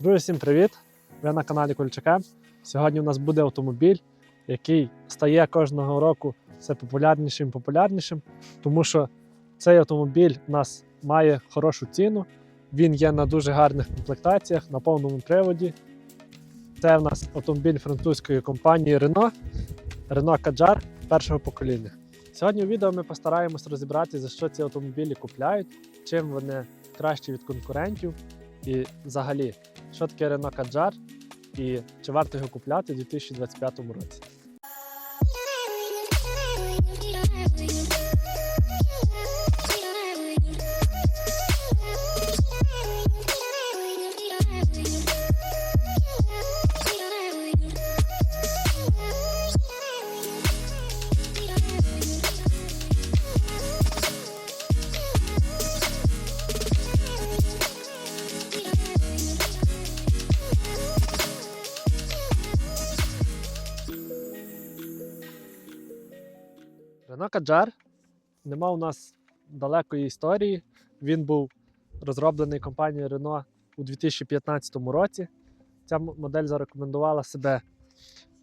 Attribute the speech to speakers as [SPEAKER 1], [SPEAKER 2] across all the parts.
[SPEAKER 1] Друзі, всім привіт! Ви на каналі Кульчака. Сьогодні у нас буде автомобіль, який стає кожного року все популярнішим і популярнішим, тому що цей автомобіль у нас має хорошу ціну. Він є на дуже гарних комплектаціях, на повному приводі. Це в нас автомобіль французької компанії Renault, Renault Kadjar першого покоління. Сьогодні у відео ми постараємось розібрати, за що ці автомобілі купляють, чим вони кращі від конкурентів, і взагалі, що таке Renault Kadjar і чи варто його купляти у 2025 році. Renault Kadjar нема у нас далекої історії. Він був розроблений компанією Renault у 2015 році. Ця модель зарекомендувала себе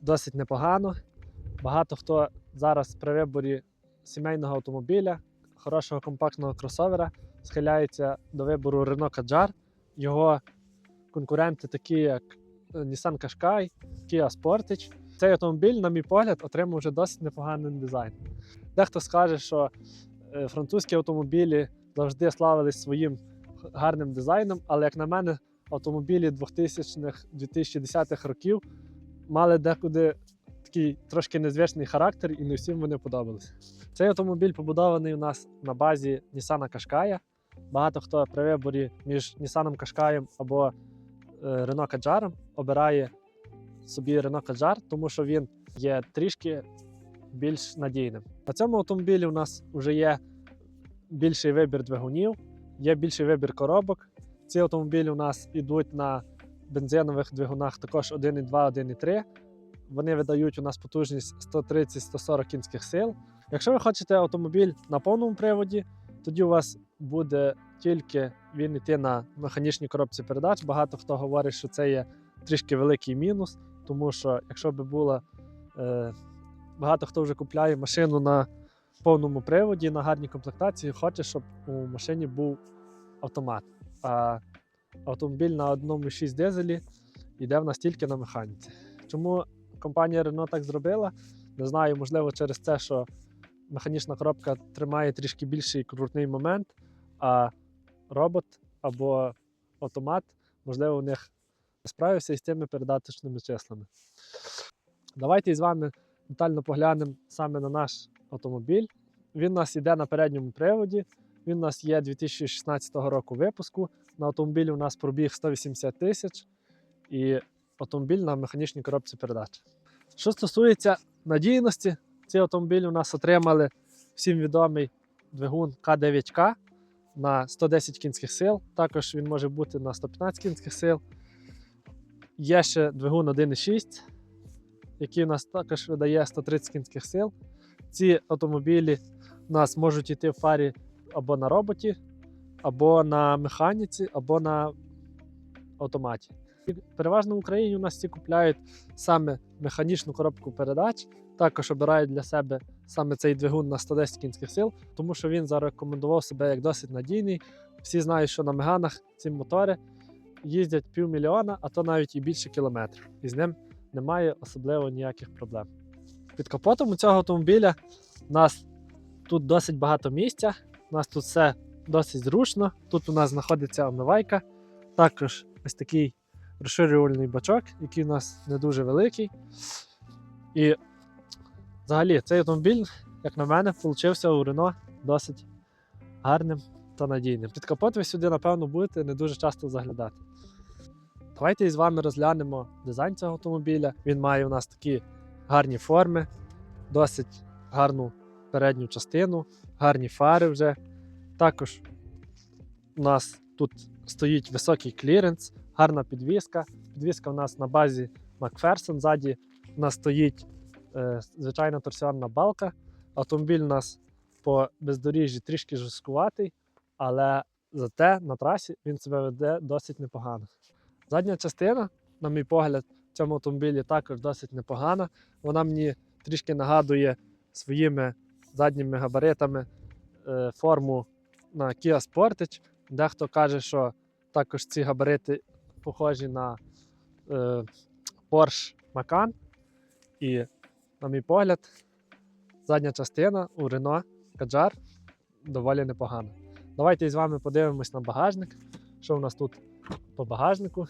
[SPEAKER 1] досить непогано. Багато хто зараз при виборі сімейного автомобіля, хорошого компактного кросовера, схиляється до вибору Renault Kadjar. Його конкуренти, такі як е, Nissan Qashqai, Kia Sportage. Цей автомобіль, на мій погляд, отримав вже досить непоганий дизайн. Дехто скаже, що е, французькі автомобілі завжди славились своїм гарним дизайном, але, як на мене, автомобілі 2000-х, 2010-х років мали декуди такий трошки незвичний характер, і не всім вони подобалися. Цей автомобіль побудований у нас на базі Nissan Qashqai. Багато хто при виборі між Nissan Qashqai або е, Renault Kadjar обирає собі Renault Kadjar, тому що він є трішки більш надійним. На цьому автомобілі у нас вже є більший вибір двигунів, є більший вибір коробок. Ці автомобілі у нас йдуть на бензинових двигунах також 1,2, 1,3. Вони видають у нас потужність 130-140 кінських сил. Якщо ви хочете автомобіль на повному приводі, тоді у вас буде тільки він йти на механічній коробці передач. Багато хто говорить, що це є трішки великий мінус, тому що якщо би була е, багато хто вже купляє машину на повному приводі, на гарній комплектації, хоче, щоб у машині був автомат. А автомобіль на 1,6 дизелі йде в нас тільки на механіці. Чому компанія Renault так зробила? Не знаю, можливо, через те, що механічна коробка тримає трішки більший крутний момент, а робот або автомат, можливо, у них справився із тими передаточними числами. Давайте з вами детально поглянемо саме на наш автомобіль. Він у нас йде на передньому приводі. Він у нас є 2016 року випуску. На автомобілі у нас пробіг 180 тисяч і автомобіль на механічній коробці передач. Що стосується надійності, ці автомобілі у нас отримали всім відомий двигун К9К на 110 кінських сил. Також він може бути на 115 кінських сил. Є ще двигун 1,6 який у нас також видає 130 кінських сил. Ці автомобілі у нас можуть йти в фарі або на роботі, або на механіці, або на автоматі. І переважно в Україні у нас всі купляють саме механічну коробку передач, також обирають для себе саме цей двигун на 110 кінських сил, тому що він зарекомендував себе як досить надійний. Всі знають, що на меганах ці мотори їздять півмільйона, а то навіть і більше кілометрів. І з ним немає особливо ніяких проблем. Під капотом у цього автомобіля у нас тут досить багато місця, у нас тут все досить зручно. Тут у нас знаходиться омивайка, також ось такий розширювальний бачок, який у нас не дуже великий. І взагалі цей автомобіль, як на мене, получився у Рено досить гарним та надійним. Під капот ви сюди, напевно, будете не дуже часто заглядати. Давайте із вами розглянемо дизайн цього автомобіля. Він має у нас такі гарні форми, досить гарну передню частину, гарні фари вже. Також у нас тут стоїть високий кліренс, гарна підвіска. Підвіска у нас на базі Макферсон. Ззаді у нас стоїть е, звичайна торсіонна балка. Автомобіль у нас по бездоріжжі трішки жорсткуватий, але зате на трасі він себе веде досить непогано. Задня частина, на мій погляд, в цьому автомобілі також досить непогана. Вона мені трішки нагадує своїми задніми габаритами е, форму на Kia Sportage. Дехто каже, що також ці габарити похожі на е, Porsche Macan. І, на мій погляд, задня частина у Renault Kadjar доволі непогана. Давайте з вами подивимось на багажник. Що у нас тут по багажнику?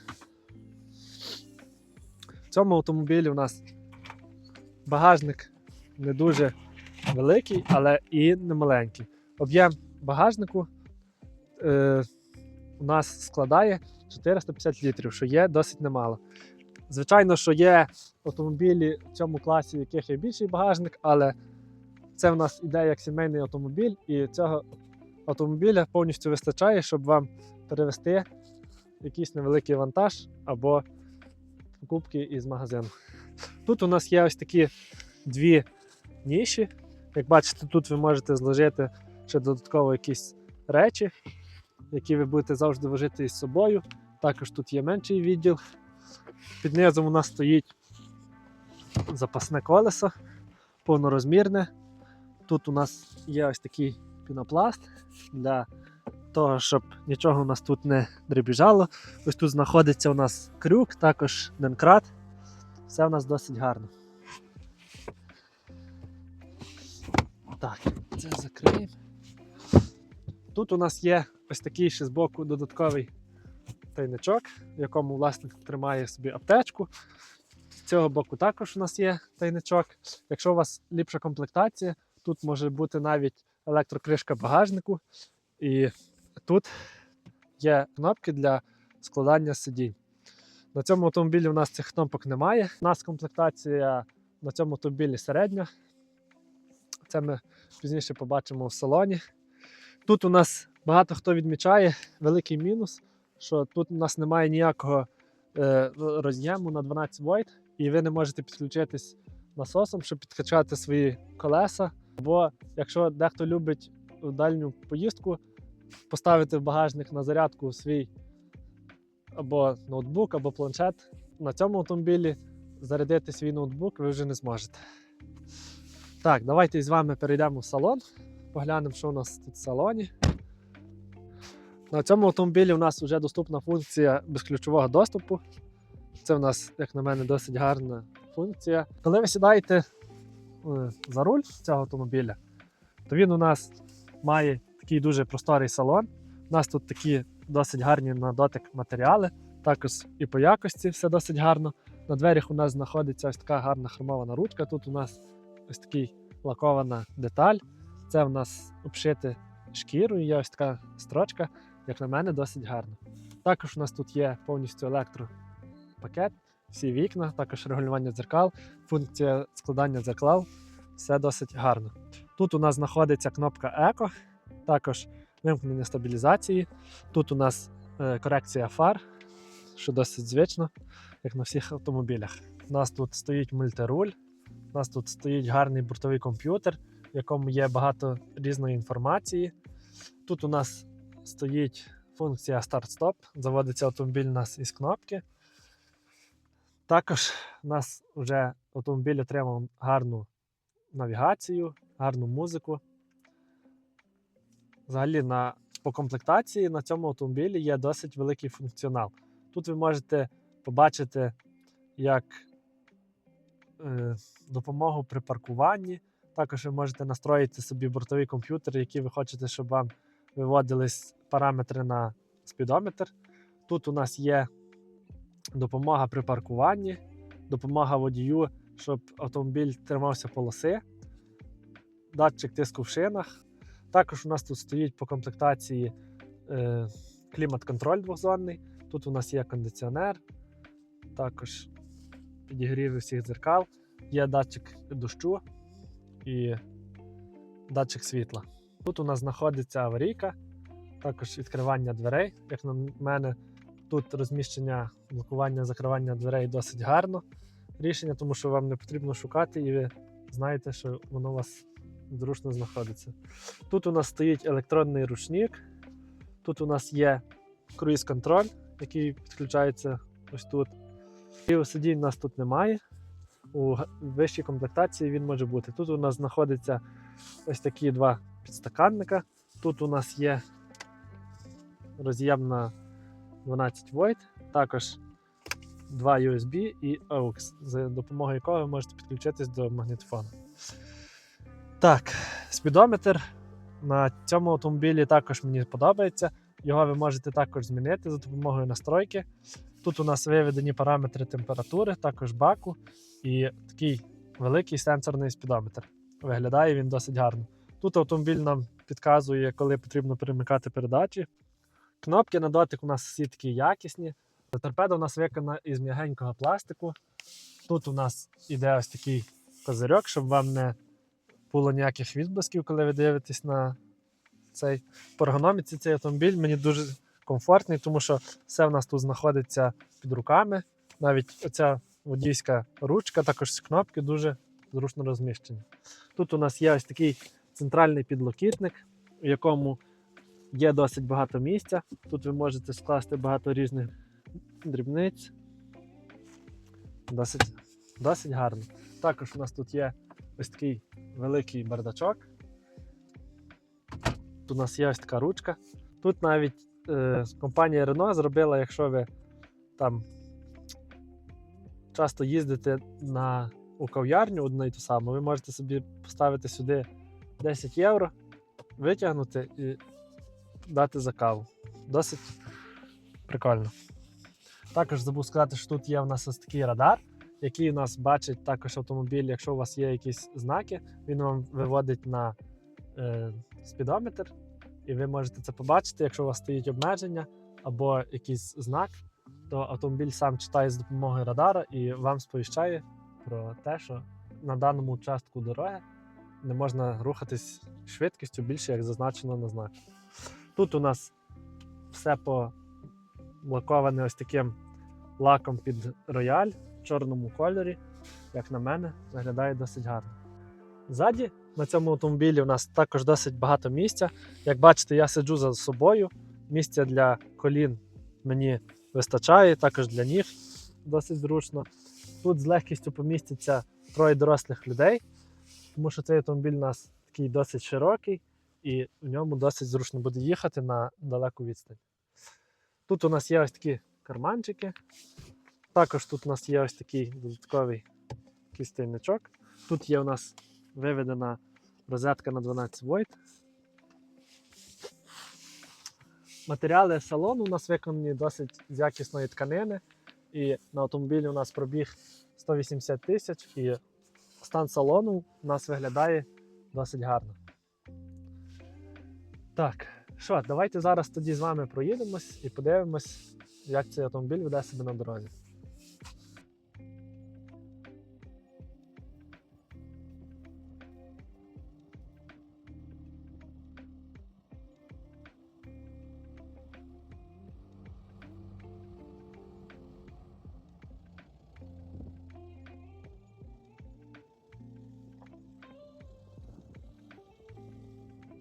[SPEAKER 1] В цьому автомобілі у нас багажник не дуже великий, але і не маленький. Об'єм багажнику е, у нас складає 450 літрів, що є досить немало. Звичайно, що є автомобілі в цьому класі, в яких є більший багажник, але це в нас іде як сімейний автомобіль, і цього автомобіля повністю вистачає, щоб вам перевезти якийсь невеликий вантаж або покупки із магазину. Тут у нас є ось такі дві ніші. Як бачите, тут ви можете зложити ще додатково якісь речі, які ви будете завжди вожити із собою. Також тут є менший відділ. Під низом у нас стоїть запасне колесо, повнорозмірне. Тут у нас є ось такий пінопласт для того, щоб нічого у нас тут не дребіжало. Ось тут знаходиться у нас крюк, також денкрат. Все у нас досить гарно. Так, це закриємо. Тут у нас є ось такий ще збоку додатковий тайничок, в якому власник тримає собі аптечку. З цього боку також у нас є тайничок. Якщо у вас ліпша комплектація, тут може бути навіть електрокришка багажнику. І тут є кнопки для складання сидінь. На цьому автомобілі у нас цих кнопок немає. У нас комплектація на цьому автомобілі середня. Це ми пізніше побачимо в салоні. Тут у нас багато хто відмічає великий мінус, що тут у нас немає ніякого е, роз'єму на 12 вольт, і ви не можете підключитись насосом, щоб підкачати свої колеса. Або якщо дехто любить дальню поїздку, поставити в багажник на зарядку свій або ноутбук, або планшет. На цьому автомобілі зарядити свій ноутбук ви вже не зможете. Так, давайте з вами перейдемо в салон. Поглянемо, що у нас тут в салоні. На цьому автомобілі у нас вже доступна функція безключового доступу. Це в нас, як на мене, досить гарна функція. Коли ви сідаєте е, за руль цього автомобіля, то він у нас має такий дуже просторий салон. У нас тут такі досить гарні на дотик матеріали, також і по якості все досить гарно. На дверях у нас знаходиться ось така гарна хромована ручка. Тут у нас ось такий лакована деталь. Це в нас обшите шкірою, є ось така строчка, як на мене, досить гарно. Також у нас тут є повністю електропакет, всі вікна, також регулювання дзеркал, функція складання дзеркал. Все досить гарно. Тут у нас знаходиться кнопка Еко, також вимкнення стабілізації. Тут у нас е, корекція фар, що досить звично, як на всіх автомобілях. У нас тут стоїть мультируль, у нас тут стоїть гарний бортовий комп'ютер, в якому є багато різної інформації. Тут у нас стоїть функція старт-стоп, заводиться автомобіль у нас із кнопки. Також у нас вже автомобіль отримав гарну навігацію, гарну музику. Взагалі, на, по комплектації на цьому автомобілі є досить великий функціонал. Тут ви можете побачити як е, допомогу при паркуванні. Також ви можете настроїти собі бортовий комп'ютер, який ви хочете, щоб вам виводились параметри на спідометр. Тут у нас є допомога при паркуванні, допомога водію, щоб автомобіль тримався полоси, датчик тиску в шинах. Також у нас тут стоїть по комплектації е, клімат-контроль двохзонний. Тут у нас є кондиціонер, також підігрів всіх дзеркал, є датчик дощу і датчик світла. Тут у нас знаходиться аварійка, також відкривання дверей. Як на мене, тут розміщення блокування, закривання дверей досить гарно рішення, тому що вам не потрібно шукати, і ви знаєте, що воно у вас зручно знаходиться. Тут у нас стоїть електронний ручник, тут у нас є круїз-контроль, який підключається ось тут. Сидінь у нас тут немає. У вищій комплектації він може бути. Тут у нас знаходиться ось такі два підстаканника. Тут у нас є роз'єм на 12 вольт, також два USB і AUX, за допомогою якого ви можете підключитись до магнітофону. Так, спідометр на цьому автомобілі також мені подобається. Його ви можете також змінити за допомогою настройки. Тут у нас виведені параметри температури, також баку і такий великий сенсорний спідометр. Виглядає він досить гарно. Тут автомобіль нам підказує, коли потрібно перемикати передачі. Кнопки на дотик у нас всі такі якісні. Торпеда у нас виконана із м'ягенького пластику. Тут у нас іде ось такий козирьок, щоб вам не було ніяких відблисків, коли ви дивитесь на цей. По ергономіці цей автомобіль мені дуже комфортний, тому що все в нас тут знаходиться під руками. Навіть оця водійська ручка, також ці кнопки дуже зручно розміщені. Тут у нас є ось такий центральний підлокітник, у якому є досить багато місця. Тут ви можете скласти багато різних дрібниць. Досить, досить гарно. Також у нас тут є ось такий великий бардачок. Тут у нас є ось така ручка. Тут навіть е, компанія Renault зробила, якщо ви там часто їздите на, у кав'ярню одну і ту саму, ви можете собі поставити сюди 10 євро, витягнути і дати за каву. Досить прикольно. Також забув сказати, що тут є у нас ось такий радар, який у нас бачить також автомобіль, якщо у вас є якісь знаки, він вам виводить на е, спідометр, і ви можете це побачити, якщо у вас стоїть обмеження або якийсь знак, то автомобіль сам читає з допомогою радара і вам сповіщає про те, що на даному участку дороги не можна рухатись швидкістю більше, як зазначено на знаку. Тут у нас все полаковане ось таким лаком під рояль чорному кольорі, як на мене, виглядає досить гарно. Ззаді на цьому автомобілі у нас також досить багато місця. Як бачите, я сиджу за собою. Місця для колін мені вистачає, також для ніг досить зручно. Тут з легкістю помістяться троє дорослих людей, тому що цей автомобіль у нас такий досить широкий і в ньому досить зручно буде їхати на далеку відстань. Тут у нас є ось такі карманчики. Також тут у нас є ось такий додатковий кістейничок. Тут є у нас виведена розетка на 12 вольт. Матеріали салону у нас виконані досить з якісної тканини. І на автомобілі у нас пробіг 180 тисяч, і стан салону у нас виглядає досить гарно. Так, що, давайте зараз тоді з вами проїдемось і подивимось, як цей автомобіль веде себе на дорозі.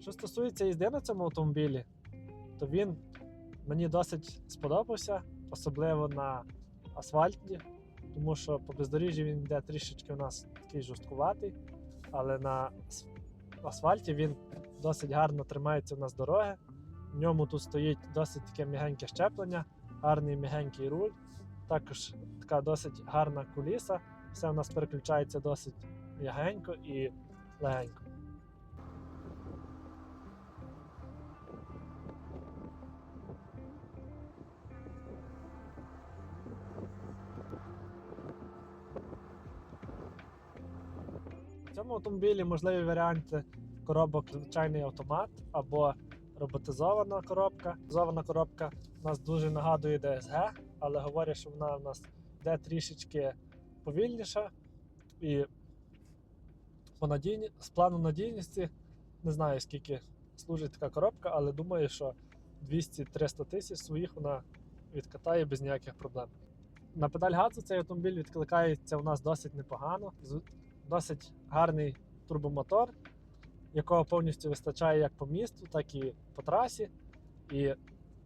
[SPEAKER 1] Що стосується їзди на цьому автомобілі, то він мені досить сподобався, особливо на асфальті, тому що по бездоріжжі він йде трішечки у нас такий жорсткуватий, але на асфальті він досить гарно тримається у нас дороги. В ньому тут стоїть досить таке м'ягеньке щеплення, гарний м'ягенький руль, також така досить гарна куліса. Все у нас переключається досить м'ягенько і легенько. В цьому автомобілі можливі варіанти коробок звичайний автомат або роботизована коробка. Роботизована коробка нас дуже нагадує DSG, але говорять, що вона у нас йде трішечки повільніша. І по надійні... з плану надійності не знаю скільки служить така коробка, але думаю, що 200-300 тисяч своїх вона відкатає без ніяких проблем. На педаль газу цей автомобіль відкликається у нас досить непогано. Досить гарний турбомотор, якого повністю вистачає як по місту, так і по трасі. І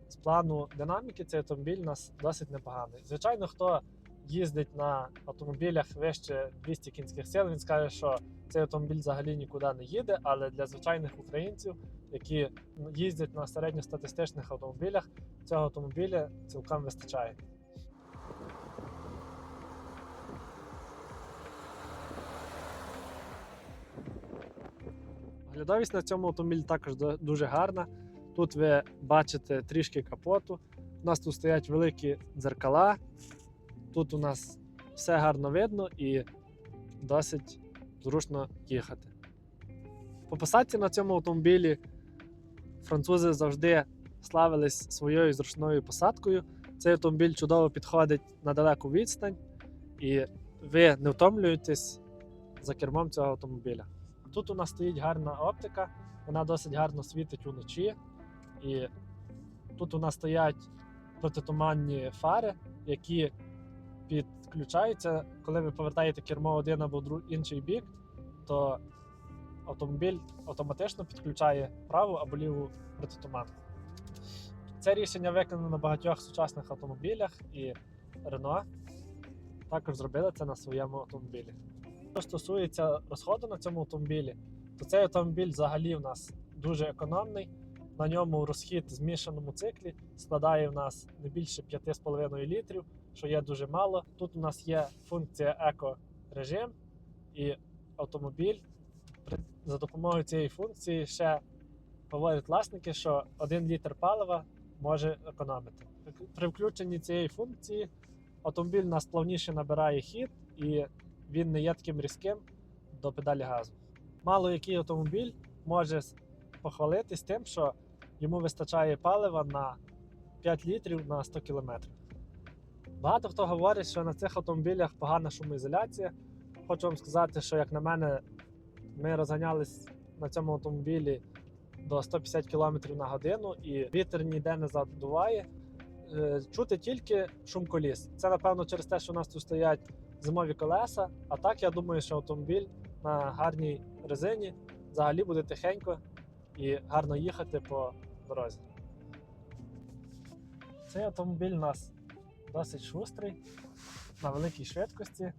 [SPEAKER 1] з плану динаміки цей автомобіль у нас досить непоганий. Звичайно, хто їздить на автомобілях вище 200 кінських сил, він скаже, що цей автомобіль взагалі нікуди не їде, але для звичайних українців, які їздять на середньостатистичних автомобілях, цього автомобіля цілком вистачає. Оглядовість на цьому автомобілі також дуже гарна. Тут ви бачите трішки капоту. У нас тут стоять великі дзеркала. Тут у нас все гарно видно і досить зручно їхати. По посадці на цьому автомобілі французи завжди славились своєю зручною посадкою. Цей автомобіль чудово підходить на далеку відстань, і ви не втомлюєтесь за кермом цього автомобіля. Тут у нас стоїть гарна оптика, вона досить гарно світить уночі. І тут у нас стоять протитуманні фари, які підключаються, коли ви повертаєте кермо один або інший бік, то автомобіль автоматично підключає праву або ліву протитуманку. Це рішення виконано на багатьох сучасних автомобілях, і Renault також зробили це на своєму автомобілі. Що стосується розходу на цьому автомобілі, то цей автомобіль взагалі в нас дуже економний. На ньому розхід в змішаному циклі складає в нас не більше 5,5 літрів, що є дуже мало. Тут у нас є функція еко-режим, і автомобіль за допомогою цієї функції ще говорять власники, що 1 літр палива може економити. При включенні цієї функції автомобіль у нас плавніше набирає хід і він не є таким різким до педалі газу. Мало який автомобіль може похвалитись тим, що йому вистачає палива на 5 літрів на 100 км. Багато хто говорить, що на цих автомобілях погана шумоізоляція. Хочу вам сказати, що, як на мене, ми розганялись на цьому автомобілі до 150 км на годину, і вітер ніде не задуває. Е, Чути тільки шум коліс. Це, напевно, через те, що у нас тут стоять зимові колеса. А так, я думаю, що автомобіль на гарній резині взагалі буде тихенько і гарно їхати по дорозі. Цей автомобіль у нас досить шустрий, на великій швидкості.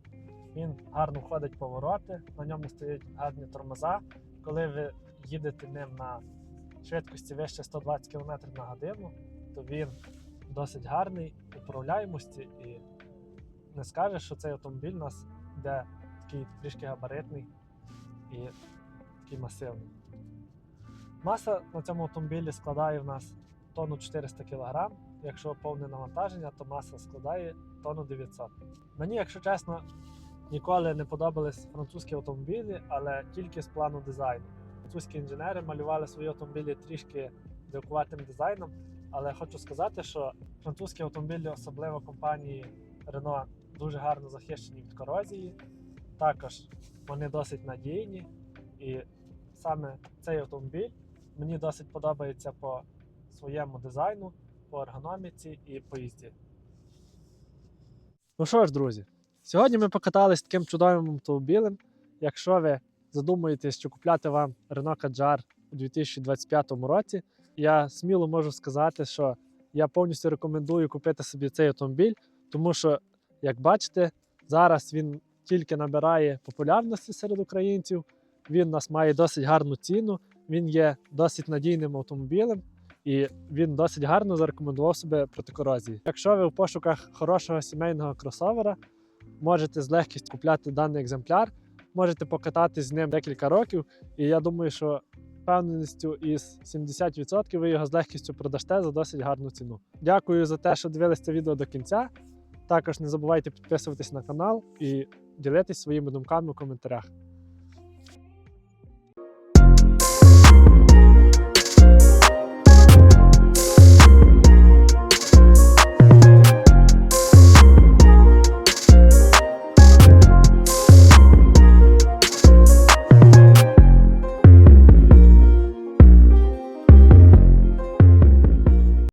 [SPEAKER 1] Він гарно входить повороти, на ньому стоять гарні тормоза. Коли ви їдете ним на швидкості вище 120 км на годину, то він досить гарний управляємості і не скажеш, що цей автомобіль у нас йде такий трішки габаритний і такий масивний. Маса на цьому автомобілі складає в нас тонну 400 кг. Якщо повне навантаження, то маса складає тонну 900. Мені, якщо чесно, ніколи не подобались французькі автомобілі, але тільки з плану дизайну. Французькі інженери малювали свої автомобілі трішки дивкуватим дизайном, але хочу сказати, що французькі автомобілі, особливо компанії Renault, дуже гарно захищені від корозії. Також вони досить надійні. І саме цей автомобіль мені досить подобається по своєму дизайну, по ергономіці і по їзді. Ну що ж, друзі, сьогодні ми покатались таким чудовим автомобілем. Якщо ви задумуєтесь, що купляти вам Renault Kadjar у 2025 році, я сміло можу сказати, що я повністю рекомендую купити собі цей автомобіль, тому що, як бачите, зараз він тільки набирає популярності серед українців. Він у нас має досить гарну ціну, він є досить надійним автомобілем і він досить гарно зарекомендував себе проти корозії. Якщо ви в пошуках хорошого сімейного кросовера, можете з легкістю купляти даний екземпляр, можете покататись з ним декілька років, і я думаю, що впевненістю із 70% ви його з легкістю продасте за досить гарну ціну. Дякую за те, що дивились це відео до кінця. Також не забувайте підписуватись на канал і ділитись своїми думками у коментарях.